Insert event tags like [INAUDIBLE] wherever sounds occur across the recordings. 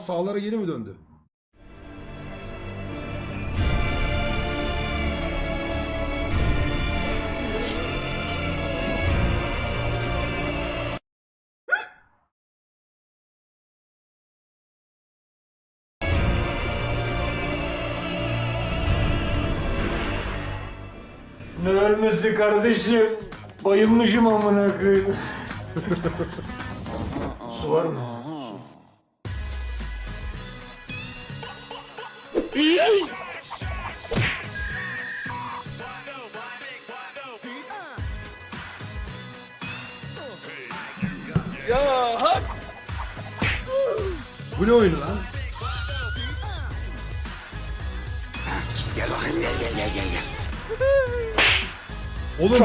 Sağlara geri mi döndü? Ne ölmesi kardeşim? Bayılmışım amına koyayım. [LAUGHS] Su var mı? Bu ne oyunu lan? Oğlum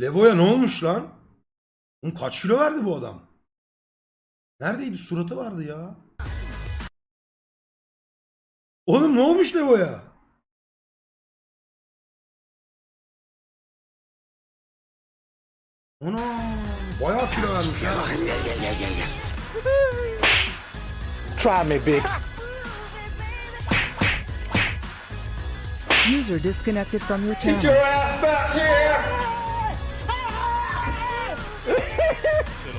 Levo'ya ne olmuş lan? Oğlum kaç kilo verdi bu adam? Neredeydi? Suratı vardı ya. Oğlum ne olmuş Levo'ya? Ana bayağı kilo vermiş ya. User disconnected from your channel.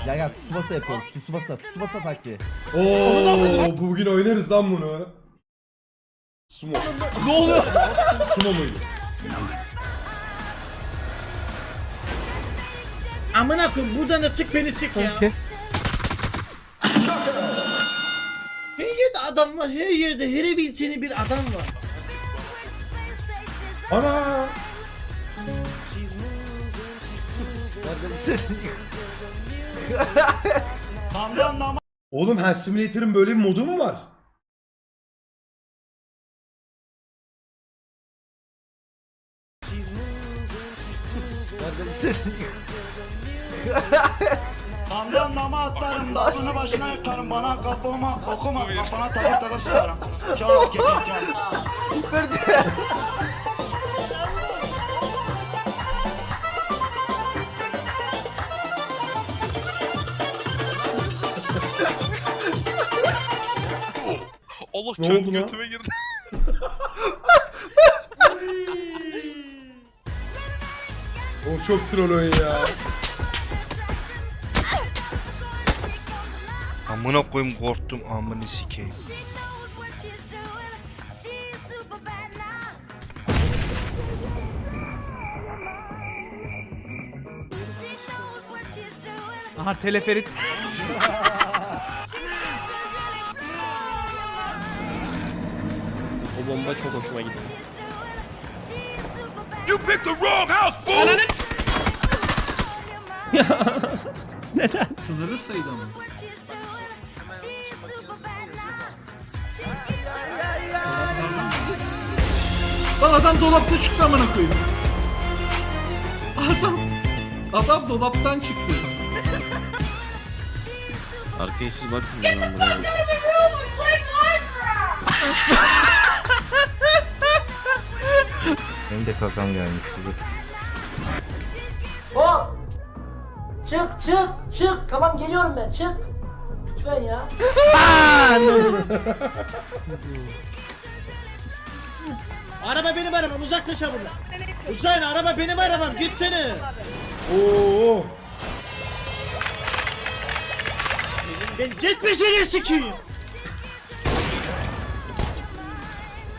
Gel gel Tsubasa yapıyoruz. Tsubasa, Tsubasa taktiği. Oo bugün oynarız lan bunu. Sumo. ne oluyor? Sumo muydu? Amına koyayım buradan da çık beni çık ya. Her yerde adam var, her yerde her evin seni bir adam var. Ana! [LAUGHS] Oğlum Hand Simulator'ın böyle bir modu mu var? Kamdan dama atlarım, dalını başına yakarım, bana kafama okuma, kafana takır takır sıkarım. Çal kesin çal. Allah Ne kendi oldu lan? götüme girdi. [LAUGHS] [LAUGHS] O çok troll oyun ya. Amına koyayım korktum amını sikeyim. Aha teleferit. O bomba çok hoşuma gitti. You picked the wrong house, fool! [LAUGHS] Sınırlı sayıda mı? Lan adam dolapta çıktı amına koyayım. Adam adam dolaptan çıktı. Arkaya siz bakın ya. buraya. Benim de kakam gelmiş. Dur. Hop! Çık çık çık. Tamam geliyorum ben çık. Lütfen ya. [LAUGHS] Araba benim arabam uzaklaş ha buradan. Hüseyin araba benim arabam gitsene. Oo. Ben gitmesini sikeyim.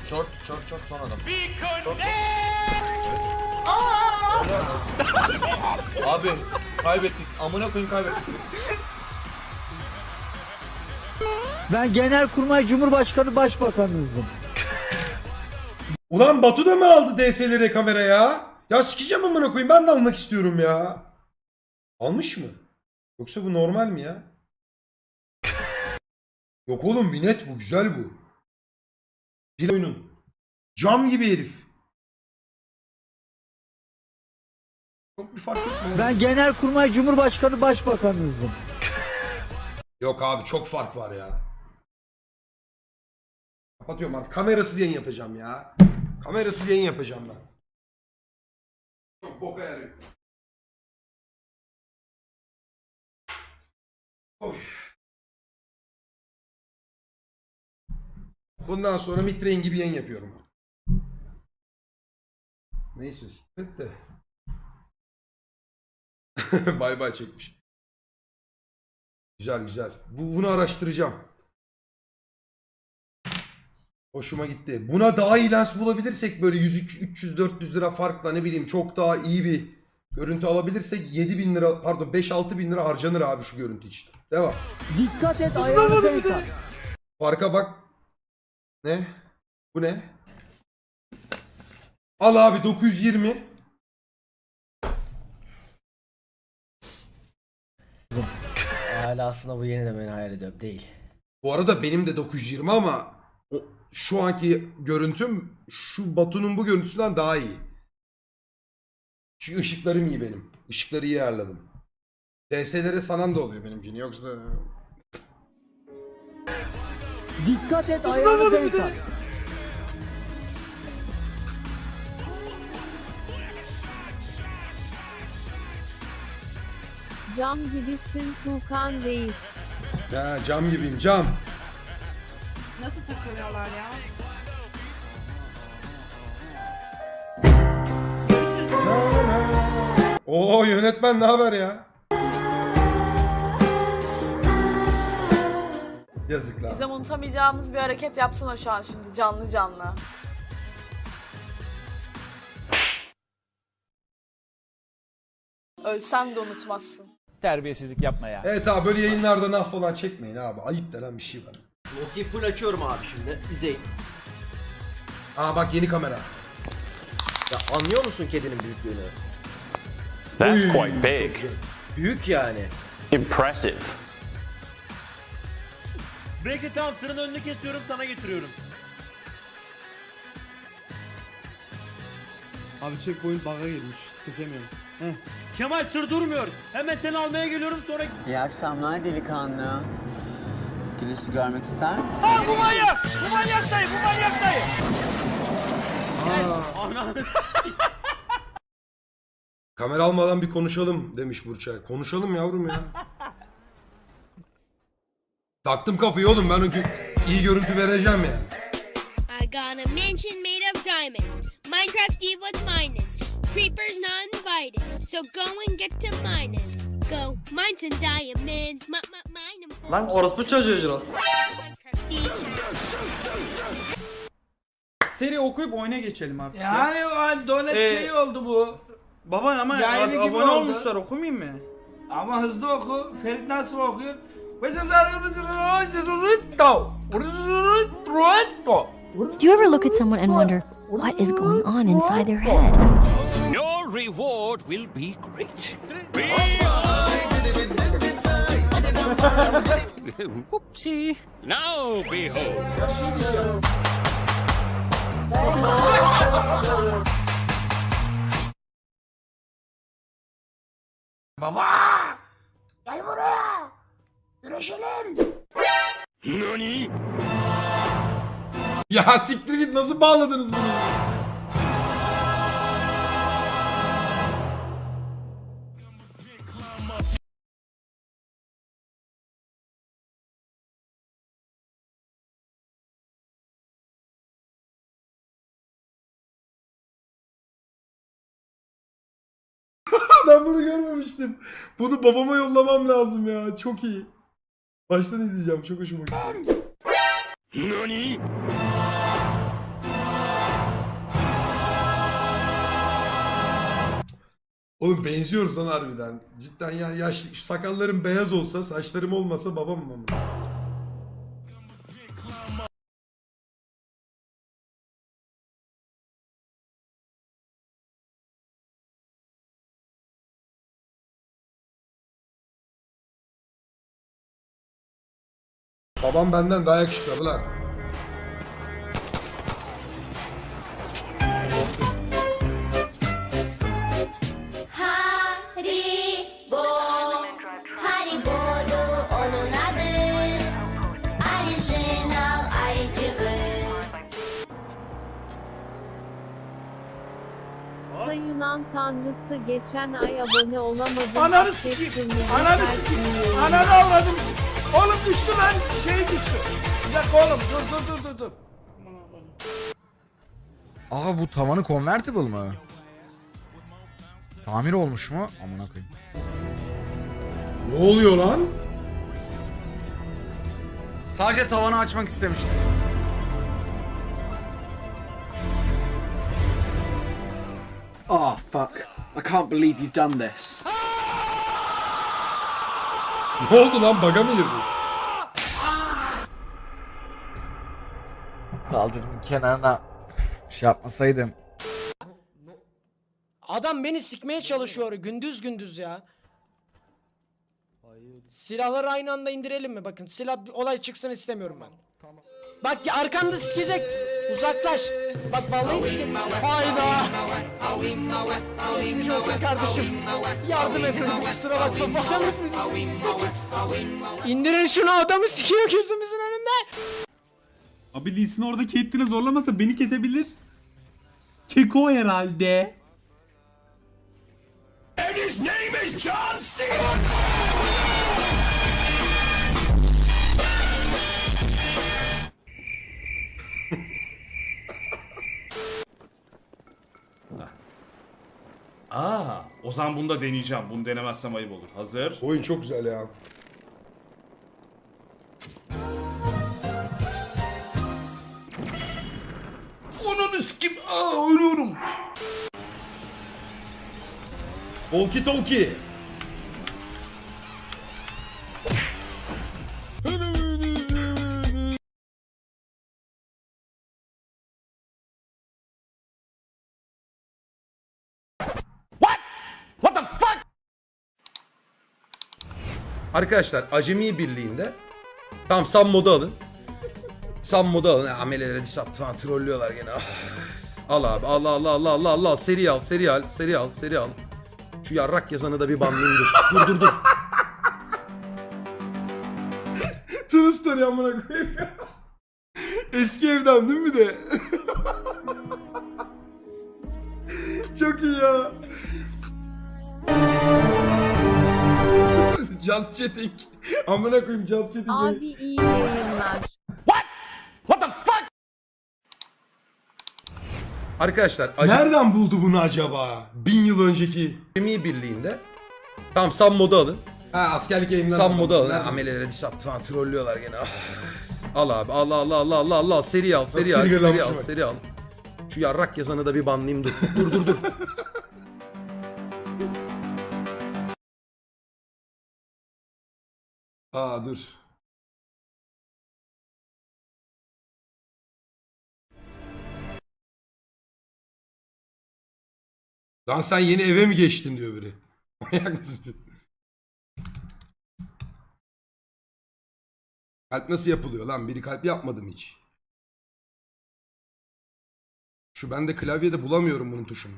Short, short, short son adam. Abi kaybettik. Amına koyayım kaybettik. Ben Genelkurmay Cumhurbaşkanı Başbakanıydım. Ulan Batu da mı aldı DSLR kamera ya? Ya sikeceğim amına koyayım ben de almak istiyorum ya. Almış mı? Yoksa bu normal mi ya? Yok oğlum bir net bu güzel bu. Bir oyunun. Cam gibi herif. Çok bir fark etmiyor. Ben Genelkurmay Cumhurbaşkanı Başbakanıydım. Yok abi çok fark var ya. Kapatıyorum artık. Kamerasız yayın yapacağım ya. Kamerasız yayın yapacağım ben. Çok boka yarıyor. Oy. Bundan sonra Mitrain gibi yayın yapıyorum. Neyse siklet de. [LAUGHS] bay bay çekmiş. Güzel güzel. Bu, bunu araştıracağım. Hoşuma gitti. Buna daha iyi lens bulabilirsek böyle 100 300 400 lira farkla ne bileyim çok daha iyi bir görüntü alabilirsek 7000 lira pardon 5-6 bin lira harcanır abi şu görüntü için. Devam. Dikkat et ayağını denk. Farka bak. Ne? Bu ne? Al abi 920. Hala aslında bu yeni demeni hayal ediyorum. Değil. Bu arada benim de 920 ama o, şu anki görüntüm şu Batu'nun bu görüntüsünden daha iyi. Çünkü ışıklarım iyi benim. Işıkları iyi ayarladım. DS'lere sanan da oluyor benimkini yoksa... Dikkat et ayağını denk. Cam gibisin Tuğkan Reis. Ya cam gibiyim cam. Nasıl takılıyorlar ya? Oo yönetmen ne haber ya? Yazıklar. Bizim unutamayacağımız bir hareket yapsana şu an şimdi canlı canlı. Ölsen de unutmazsın. Terbiyesizlik yapma ya. Evet abi böyle yayınlarda nah falan çekmeyin abi. Ayıp denen bir şey var. Loki full açıyorum abi şimdi. İzleyin. Aa bak yeni kamera. Ya anlıyor musun kedinin büyüklüğünü? That's quite big. Büyük yani. Impressive. Break'i tam tırın önünü kesiyorum sana getiriyorum. Abi checkpoint bug'a girmiş. Seçemiyorum. Heh. Kemal tır durmuyor. Hemen seni almaya geliyorum sonra... İyi akşamlar delikanlı. Kilisi görmek ister misin? Aa bu manyak! Bu manyak dayı! Bu manyak dayı! Ana. [LAUGHS] Kamera almadan bir konuşalım demiş Burçay. Konuşalım yavrum ya. Taktım kafayı oğlum ben o gün iyi görüntü vereceğim ya. I got a mansion made of diamonds. Minecraft Diva's mining. Creepers not invited. So go and get to mining. Go mine some diamonds. M- m- mine 'em. Lan orospu çocuğu Jirox. Seri okuyup oyuna geçelim artık. Yani o donet Ee, şeyi oldu bu. Baba ama Yayını ab- gibi abone oldu. olmuşlar okumayayım mı? Ama hızlı oku. Ferit nasıl okuyor? Do you ever look at someone and wonder what is going on inside their head? Your reward will be great. Whoopsie. Now behold. Baba! Gel buraya! Güreşelim! Nani? [LAUGHS] Ya siktir git nasıl bağladınız bunu? [LAUGHS] ben bunu görmemiştim. Bunu babama yollamam lazım ya. Çok iyi. Baştan izleyeceğim. Çok hoşuma gitti. Nani? Oğlum benziyoruz lan harbiden. Cidden ya yaşlı sakallarım beyaz olsa saçlarım olmasa babam mı? Babam benden daha yakışıklı lan. Haribo, Haribo'du onun adı. Orijinal ayıcığı. Yunan tanrısı geçen ay abone olamadı. Ananı sikeyim. Ananı sikeyim. Ananı avradım. Oğlum düştü lan. Şey düştü. Bir dakika oğlum. Dur dur dur dur dur. Aa bu tavanı convertible mı? Tamir olmuş mu? Amına koyayım. Ne oluyor lan? Sadece tavanı açmak istemiştim. Oh fuck. I can't believe you've done this. Ne oldu lan baga mı girdi? Kaldırımın kenarına şey yapmasaydım. Adam beni sikmeye çalışıyor gündüz gündüz ya. Silahları aynı anda indirelim mi? Bakın silah olay çıksın istemiyorum ben. Bak arkanda sikecek. Uzaklaş. Bak vallahi sikecek. Hayda. Geçmiş olsun kardeşim. Yardım edin. Kusura bakma. Adamı bizi İndirin şunu adamı sikiyor gözümüzün önünde. Abi Lee Sin orada Caitlyn'i zorlamasa beni kesebilir. Keko herhalde. Aa, o zaman bunu da deneyeceğim. Bunu denemezsem ayıp olur. Hazır. Oyun çok güzel ya. Walkie talkie. Arkadaşlar Acemi Birliği'nde tam Sam modu alın. Sam modu alın. Amelelere diş attı falan trollüyorlar gene. Ah. Al abi al al al al al al seri al seri al seri al seri al. Şu yarrak yazanı da bir banlayayım dur. Dur dur dur. True story amına koyayım ya. Eski evden değil mi de? Çok iyi ya. Just chatting. Amına koyayım just chatting. Abi iyi yayınlar. Arkadaşlar nereden buldu bunu acaba? Bin yıl önceki Birliği'nde tam Sam modu alın. Ha askerlik yayınlarında. Sam modu alın. Amelelere diş attı falan trollüyorlar gene. Ah. Al abi al al al al al al seri al seri al seri al seri al. Şu yarrak yazanı da bir banlayayım dur. Dur dur dur. [LAUGHS] Aa dur. Lan sen yeni eve mi geçtin diyor biri. [LAUGHS] Manyak mısın? Kalp nasıl yapılıyor lan? Biri kalp yapmadım hiç. Şu ben de klavyede bulamıyorum bunun tuşunu.